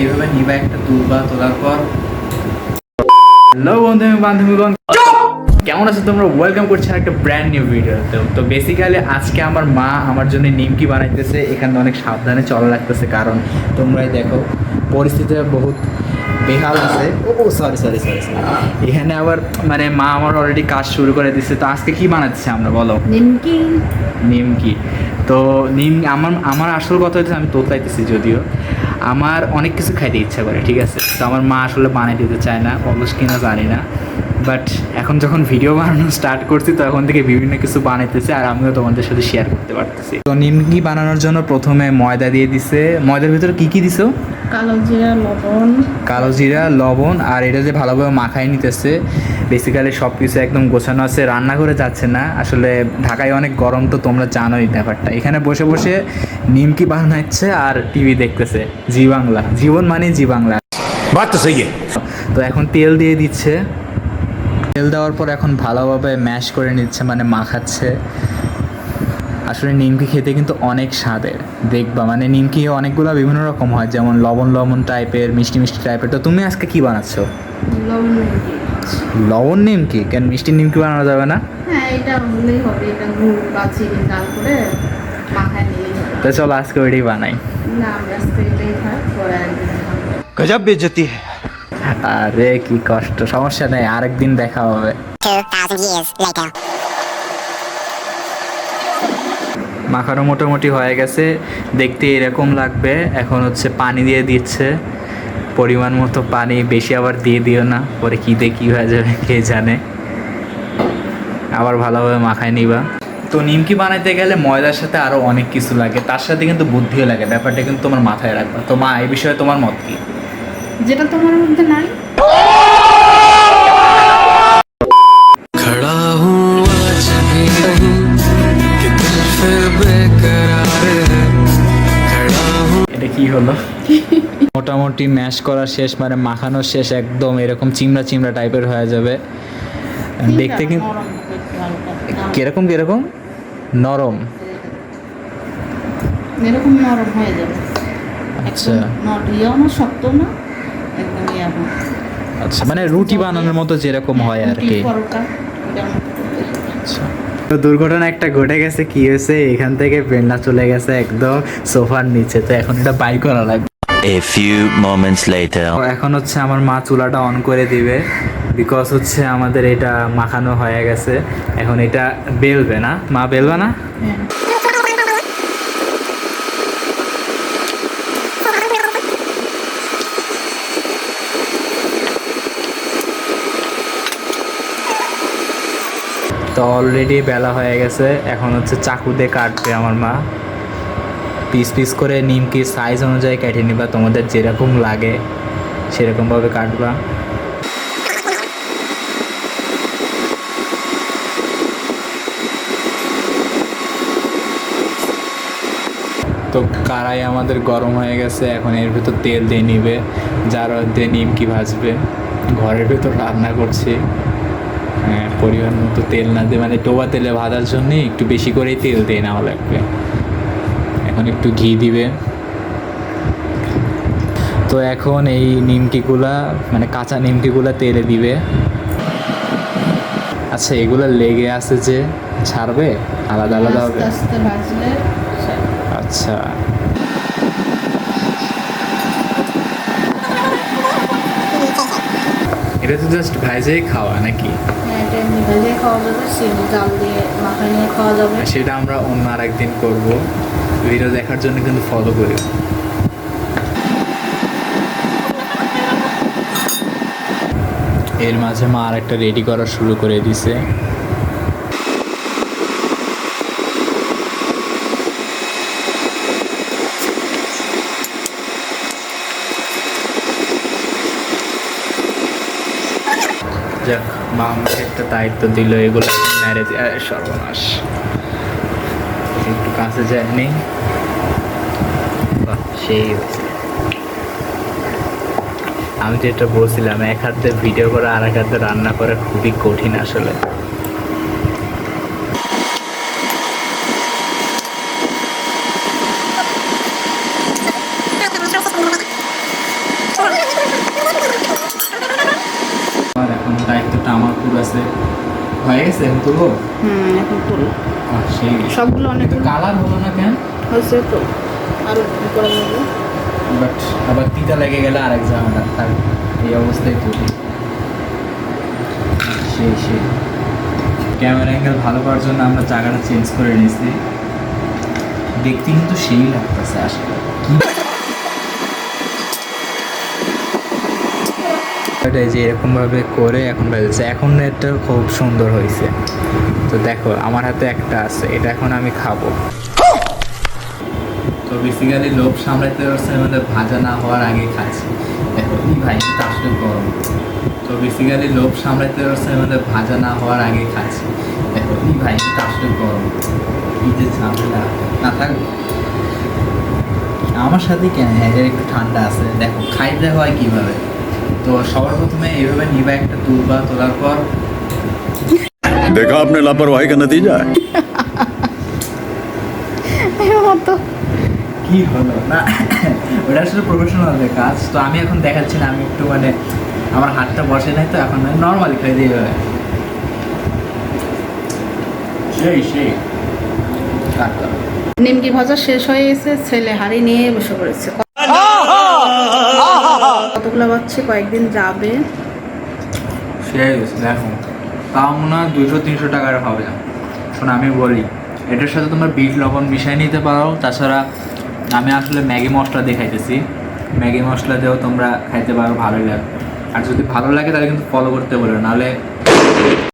এইভাবে নিবা একটা তুলবা তোলার পর। হ্যালো বন্ধু বান্ধবীগণ কেমন আছো তোমরা? ওয়েলকাম করছি একটা ব্র্যান্ড নিউ ভিডিও তো বেসিক্যালি আজকে আমার মা আমার জন্য নিমকি বানাইতেছে। এখানে অনেক সাবধানে চলা লাগতেছে কারণ তোমরাই দেখো পরিস্থিতি বহুত বেহাল আছে। ও সরি সরি সরি সরি এখানে আবার মানে মা আমার অলরেডি কাজ শুরু করে দিচ্ছে তো আজকে কি বানাচ্ছে আমরা বলো? নিমকি। নিমকি। তো নিম আমার আমার আসল কথা হচ্ছে আমি তোতলাইতেছি যদিও। আমার অনেক কিছু খাইতে ইচ্ছা করে, ঠিক আছে? তো আমার মা আসলে বানিয়ে দিতে চায় না অলস কিনা জানি না। বাট এখন যখন ভিডিও বানানো স্টার্ট করছি তখন থেকে বিভিন্ন কিছু বানাইতেছে আর আমিও তোমাদের সাথে শেয়ার করতে পারতেছি। তো নিমকি বানানোর জন্য প্রথমে ময়দা দিয়ে দিছে। ময়দার ভিতরে কি কি দিছো? কালো জিরা লবণ। কালো জিরা লবণ আর এটা যে ভালোভাবে মাখায় নিতেছে বেসিক্যালি সব কিছু একদম গোছানো আছে রান্না করে যাচ্ছে না। আসলে ঢাকায় অনেক গরম তো তোমরা জানোই ব্যাপারটা। এখানে বসে বসে নিমকি বানাচ্ছে আর টিভি দেখতেছে। জি বাংলা। জীবন মানে জি বাংলা। তো এখন তেল দিয়ে দিচ্ছে। তেল দেওয়ার পর এখন ভালোভাবে ম্যাশ করে নিচ্ছে মানে মাখাচ্ছে। আসলে নিমকি খেতে কিন্তু অনেক স্বাদের দেখবা। মানে নিমকি অনেকগুলো বিভিন্ন রকম হয় যেমন লবণ লবণ টাইপের মিষ্টি মিষ্টি টাইপের তো তুমি আজকে কি বানাচ্ছো? লবণ নিমকি। কেন মিষ্টি নিমকি বানানো যাবে না? হ্যাঁ তো চলো আজকে ওইটাই বানাই। না আমি আজকে আরে কি কষ্ট সমস্যা নেই আরেকদিন দেখা হবে। 2,000 years later. মাখানো মোটামুটি হয়ে গেছে দেখতে এরকম লাগবে এখন হচ্ছে পানি দিয়ে দিচ্ছে। পরিমাণ মতো পানি বেশি আবার দিয়ে দিও না পরে কী দিয়ে কী হয়ে যাবে কে জানে। আবার ভালোভাবে মাখায় নিবা। তো নিমকি বানাইতে গেলে ময়দার সাথে আরও অনেক কিছু লাগে তার সাথে কিন্তু বুদ্ধিও লাগে ব্যাপারটা কিন্তু তোমার মাথায় রাখবা। তো মা এই বিষয়ে তোমার মত কি? যেটা তোমার মধ্যে নাই? এটা কি হলো? মোটামুটি ম্যাশ করা শেষ মানে মাখানো শেষ একদম এরকম চিমড়া চিমড়া টাইপের হয়ে যাবে। দেখতে কি কীরকম কীরকম? নরম। এরকম নরম হয়ে যাবে। আচ্ছা। শক্ত না? আচ্ছা মানে রুটি বানানোর মতো যেরকম হয় আর কি। আচ্ছা। তো দুর্ঘটনা একটা ঘটে গেছে কি হয়েছে? এখান থেকে প্রেরণা চলে গেছে একদম সোফার নিচে তো এখন এটা বাই করা লাগবে। A few moments later. এখন হচ্ছে আমার মা চুলাটা অন করে দিবে বিকজ হচ্ছে আমাদের এটা মাখানো হয়ে গেছে। এখন এটা বেলবে না? মা বেলবে না? তো অলরেডি বেলা হয়ে গেছে। এখন হচ্ছে চাকু দিয়ে কাটবে আমার মা। পিস পিস করে নিমকি সাইজ অনুযায়ী কেটে নিবা, তোমাদের যেরকম লাগে, সেরকমভাবে কাটবা। তো কারাই আমাদের গরম হয়ে গেছে, এখন এর ভিতর তেল দিয়ে নিবে, যার দিয়ে নিমকি ভাজবে। ঘরের ভেতর রান্না করছি। পরিমাণ মতো তেল না দিয়ে মানে টোবা তেলে ভাজার জন্য একটু বেশি করেই তেল দিয়ে নেওয়া লাগবে। এখন একটু ঘি দিবে। তো এখন এই নিমকিগুলা মানে কাঁচা নিমকিগুলা তেলে দিবে। আচ্ছা এগুলো লেগে আছে যে ছাড়বে? আলাদা আলাদা হবে? আচ্ছা। এটা তো জাস্ট ভাইজেই খাওয়া নাকি? হ্যাঁ, সেটা আমরা অন্য আর একদিন করব। ভিডিও দেখার জন্য কিন্তু ফলো করি। এর মাঝে মা আর একটা রেডি করা শুরু করে দিছে। যাক মা আমাকে একটা দায়িত্ব দিল, এগুলো ম্যারেজ সর্বনাশ। একটু কাছে যায়নি সেই আমি যেটা বলছিলাম, এক হাতে ভিডিও করা আর এক হাতে রান্না করা খুবই কঠিন আসলে। দায়িত্বটা আমার পুরো আছে। হয়ে গেছে এখন তুলবো হুম এখন তুল। সেই সবগুলো অনেক কালার হলো না কেন? হয়েছে তো। আরও কি করা যাবে বাট আবার তিতা লেগে গেলে আরেক ঝামেলা। তার এই অবস্থায় তুলি। সেই সেই। ক্যামেরা অ্যাঙ্গেল ভালো করার জন্য আমরা জায়গাটা চেঞ্জ করে নিয়েছি। দেখতে কিন্তু সেই লাগতেছে আসলে। এটা যে এরকমভাবে করে এখন বেজেছে এখন এটা খুব সুন্দর হয়েছে। তো দেখো, আমার হাতে একটা আছে, এটা এখন আমি খাব। তো বেসিক্যালি লোভ সামলাতে পারছে আমাদের ভাজা না হওয়ার আগে খাচ্ছি। দেখো, কি ভাই আসলে গরম। তো বেসিক্যালি লোভ সামলাতে পারছে আমাদের ভাজা না হওয়ার আগে খাচ্ছি। দেখো, কি ভাই আসলে গরম। কি যে ঝামেলা। না, থাক। আমার সাথে কেন হ্যাঁ একটু ঠান্ডা আছে। দেখো, খাইতে হয় কীভাবে? তো সবার প্রথমে এইভাবে নিবা একটা তোলার পর দেখা আপনি লাপরওয়াহি কা নতিজা তো। কি হলো? না ওটা আসলে প্রফেশনাল কাজ। তো আমি এখন দেখাচ্ছি না আমি একটু মানে আমার হাতটা বসে নাই তো এখন মানে নর্মালি খাই দিয়ে যাবে। সেই সেই। নিমকি ভজা শেষ হয়ে গেছে ছেলে হাড়ি নিয়ে বসে পড়েছে। কতগুলো পাচ্ছে কয়েকদিন যাবে। সেটাই দেখো। তাও মনে হয় দুশো তিনশো টাকার হবে। না শোনো, আমি বলি, এটার সাথে তোমার বিট, লবণ মিশিয়ে নিতে পারো। তাছাড়া আমি আসলে ম্যাগি মশলা দিয়ে খাইতেছি। ম্যাগি মশলা দিয়েও তোমরা খাইতে পারো, ভালোই লাগবে। আর যদি ভালো লাগে তাহলে কিন্তু ফলো করতে বলো, নাহলে